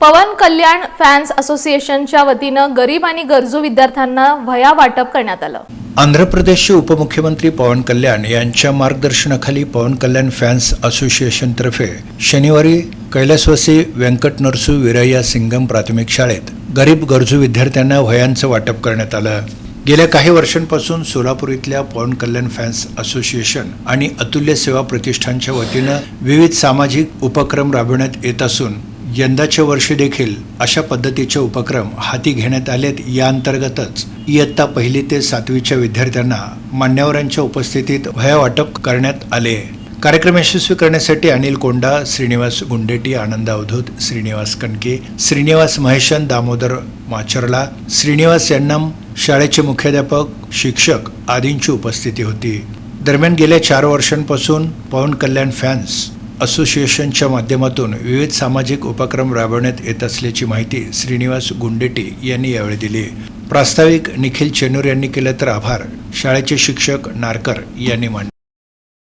पवन कल्याण fans असोसिएशनच्या वतीनं गरीब आणि गरजू विद्यार्थ्यांना वया वाटप करण्यात आलं. आंध्र प्रदेशचे उपमुख्यमंत्री पवन कल्याण यांच्या मार्गदर्शनाखाली पवन कल्याण फॅन्स असोसिएशनतर्फे शनिवारी कैलासवासी व्यंकट नरसू विरय्या सिंगम प्राथमिक शाळेत गरीब गरजू विद्यार्थ्यांना वयांचं वाटप करण्यात आलं. गेल्या काही वर्षांपासून सोलापूर इथल्या पवन कल्याण फॅन्स असोसिएशन आणि अतुल्य सेवा प्रतिष्ठानच्या वतीनं विविध सामाजिक उपक्रम राबविण्यात येत असून यंदाचे वर्षी देखील अशा पद्धतीचे उपक्रम हाती घेण्यात आलेत या अंतर्गतच. इयत्ता पहिली ते सातवीच्या विद्यार्थ्यांना मान्यवरांच्या उपस्थितीत वह्या वाटप करण्यात आले. कार्यक्रम यशस्वी करण्यासाठी अनिल कोंडा श्रीनिवास गुंडेटी आनंद अवधूत श्रीनिवास कणके श्रीनिवास महेशन दामोदर माचरला श्रीनिवास यन्नम शाळेचे मुख्याध्यापक शिक्षक आदींची उपस्थिती होती. दरम्यान गेल्या चार वर्षांपासून पवन कल्याण फॅन्स असोसिएशनच्या माध्यमातून विविध सामाजिक उपक्रम राबवण्यात येत असल्याची माहिती श्रीनिवास गुंडेटी यांनी यावेळी दिली. प्रास्ताविक निखिल चेनूर यांनी केलं तर आभार. शाळेचे शिक्षक नारकर यांनी मांडले